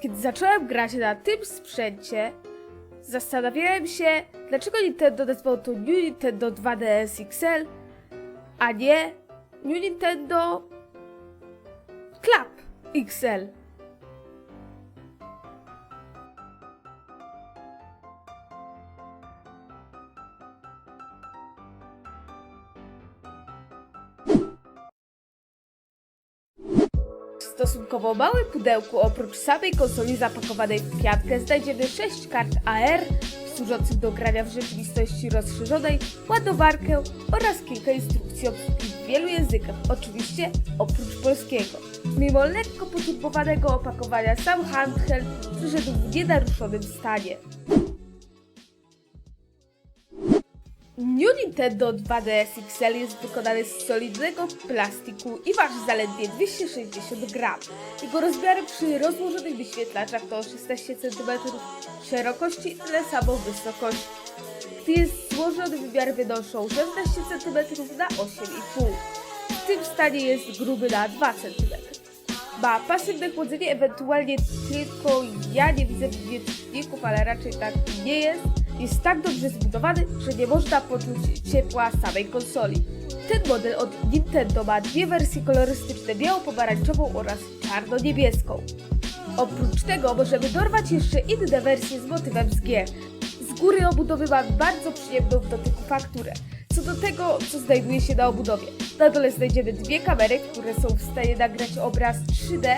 Kiedy zacząłem grać na tym sprzęcie, zastanawiałem się, dlaczego Nintendo nazwał to New Nintendo 2DS XL, a nie New Nintendo Club XL. Stosunkowo małym pudełku oprócz samej konsoli zapakowanej w piatkę znajdziemy 6 kart AR służących do grania w rzeczywistości rozszerzonej, ładowarkę oraz kilka instrukcji obsługi w wielu językach, oczywiście oprócz polskiego. Mimo lekko poturbowanego opakowania sam handheld przyszedł w nienaruszonym stanie. New Nintendo 2DS XL jest wykonany z solidnego plastiku i waży zaledwie 260 gram. Jego rozmiary przy rozłożonych wyświetlaczach to 16 cm szerokości tyle samo wysokości. Gdy jest złożony wymiary wynoszą 16 cm na 8,5. W tym stanie jest gruby na 2 cm. Ma pasywne chłodzenie, ewentualnie tylko ja nie widzę wietrzników, ale raczej tak nie jest. Jest tak dobrze zbudowany, że nie można poczuć ciepła samej konsoli. Ten model od Nintendo ma dwie wersje kolorystyczne, biało-pomarańczową oraz czarno-niebieską. Oprócz tego możemy dorwać jeszcze inne wersje z motywem z gier. Z góry obudowy ma bardzo przyjemną w dotyku fakturę. Co do tego, co znajduje się na obudowie. Na dole znajdziemy dwie kamery, które są w stanie nagrać obraz 3D.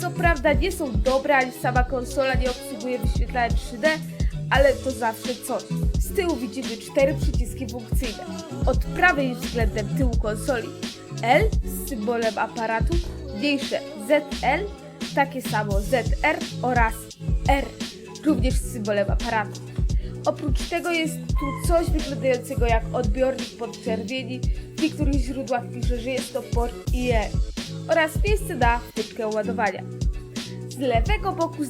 Co prawda nie są dobre, ani sama konsola nie obsługuje wyświetlania 3D, ale to zawsze coś. Z tyłu widzimy cztery przyciski funkcyjne. Od prawej względem tyłu konsoli L z symbolem aparatu, mniejsze ZL, takie samo ZR oraz R, również z symbolem aparatu. Oprócz tego jest tu coś wyglądającego jak odbiornik podczerwieni. W niektórych źródłach pisze, że jest to port IE oraz miejsce na wtyczkę ładowania. Z lewego boku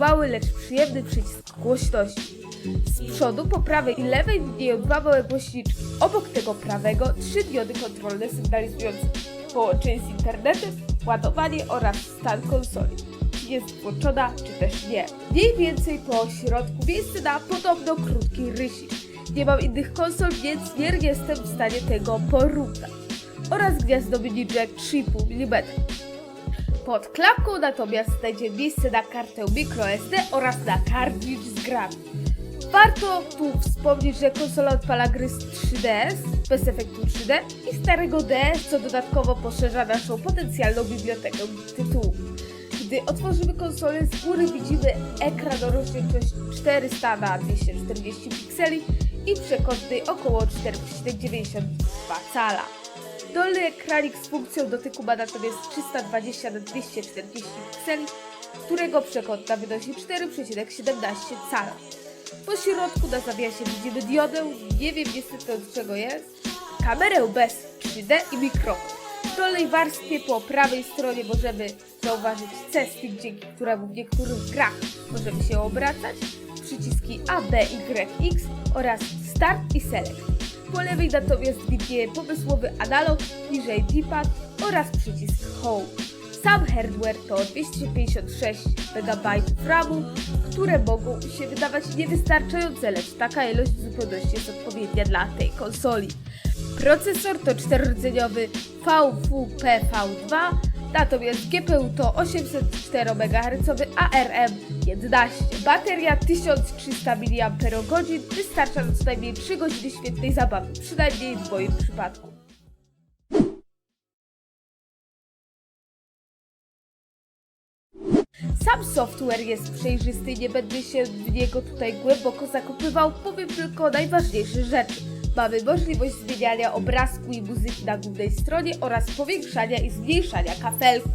mały, lecz przyjemny przycisk głośności. Z przodu, po prawej i lewej widnieją dwa małe głośniczki. Obok tego prawego trzy diody kontrolne sygnalizujące połączenie z internetem, ładowanie oraz stan konsoli. Czy jest włączona, czy też nie. Mniej więcej po środku miejsce na podobno krótki rysik. Nie mam innych konsol, więc nie jestem w stanie tego porównać. Oraz gniazdo mini jack 3,5 mm. Pod klapką natomiast znajdzie miejsce na kartę microSD oraz na kartridż z grami. Warto tu wspomnieć, że konsola odpala gry z 3DS bez efektu 3D i starego DS, co dodatkowo poszerza naszą potencjalną bibliotekę tytułów. Gdy otworzymy konsolę z góry widzimy ekran o rozdzielczości 400 na 240 pikseli i przekątnej około 4,92 cala. Dolny ekranik z funkcją dotyku ma natomiast 320 na 240 pikseli, którego przekątna wynosi 4,17 cala. Po środku na zawiasie widzimy diodę, nie wiem niestety od czego jest, kamerę bez 3D i mikrofon. W dolnej warstwie po prawej stronie możemy zauważyć C-stick, dzięki któremu w niektórych grach możemy się obracać, przyciski A, B, Y, X oraz Start i Select. Po lewej natomiast widnieje pomysłowy analog, niżej D-pad oraz przycisk Home. Sam hardware to 256 MB RAMu, które mogą się wydawać niewystarczające, lecz taka ilość w zupełności jest odpowiednia dla tej konsoli. Procesor to czterodzeniowy VWPV2, natomiast GPU to 804 MHz ARM 11. Bateria 1300 mAh wystarcza na co najmniej 3 godziny świetnej zabawy, przynajmniej w moim przypadku. Sam software jest przejrzysty, nie będę się w niego tutaj głęboko zakopywał, powiem tylko najważniejsze rzeczy. Mamy możliwość zmieniania obrazku i muzyki na głównej stronie oraz powiększania i zmniejszania kafelków.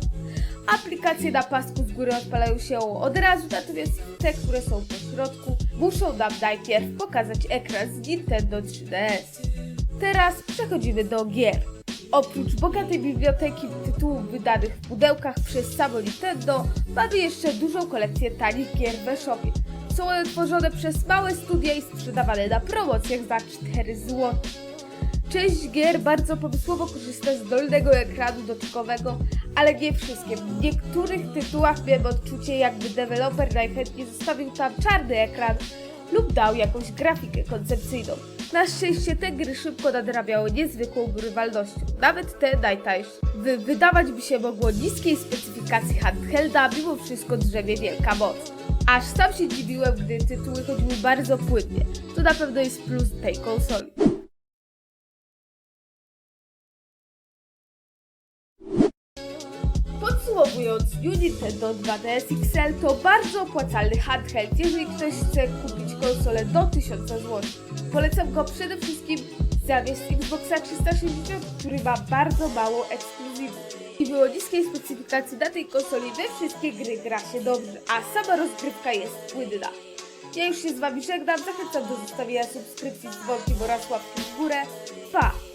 Aplikacje na pasku z góry odpalają się od razu, natomiast te, które są po środku, muszą nam najpierw pokazać ekran z Nintendo 3DS. Teraz przechodzimy do gier. Oprócz bogatej biblioteki tytułów wydanych w pudełkach przez samo Nintendo, mamy jeszcze dużą kolekcję tanich gier w e-shopie. Są one tworzone przez małe studia i sprzedawane na promocjach za 4 zł. Część gier bardzo pomysłowo korzysta z dolnego ekranu dotykowego, Ale nie wszystkie. W niektórych tytułach miałem odczucie, jakby deweloper najchętniej zostawił tam czarny ekran lub dał jakąś grafikę koncepcyjną. Na szczęście te gry szybko nadrabiały niezwykłą grywalnością, nawet te najtańsze. Wy wydawać by się mogło niskiej specyfikacji handhelda, mimo wszystko drzemie wielka moc. Aż sam się dziwiłem, gdy tytuły chodziły bardzo płynnie. To na pewno jest plus tej konsoli. Podsumowując, Nintendo 2DS XL to bardzo opłacalny handheld, jeżeli ktoś chce kupić konsolę do 1000 zł. Polecam go przede wszystkim zamiast Xboxa 360, który ma bardzo mało ekskluzywów. I było niskiej specyfikacji na tej konsoli we wszystkie gry gra się dobrze, a sama rozgrywka jest płynna. Ja już się z Wami żegnam, zachęcam do zostawienia subskrypcji z dzwonkiem oraz łapki w górę. Pa!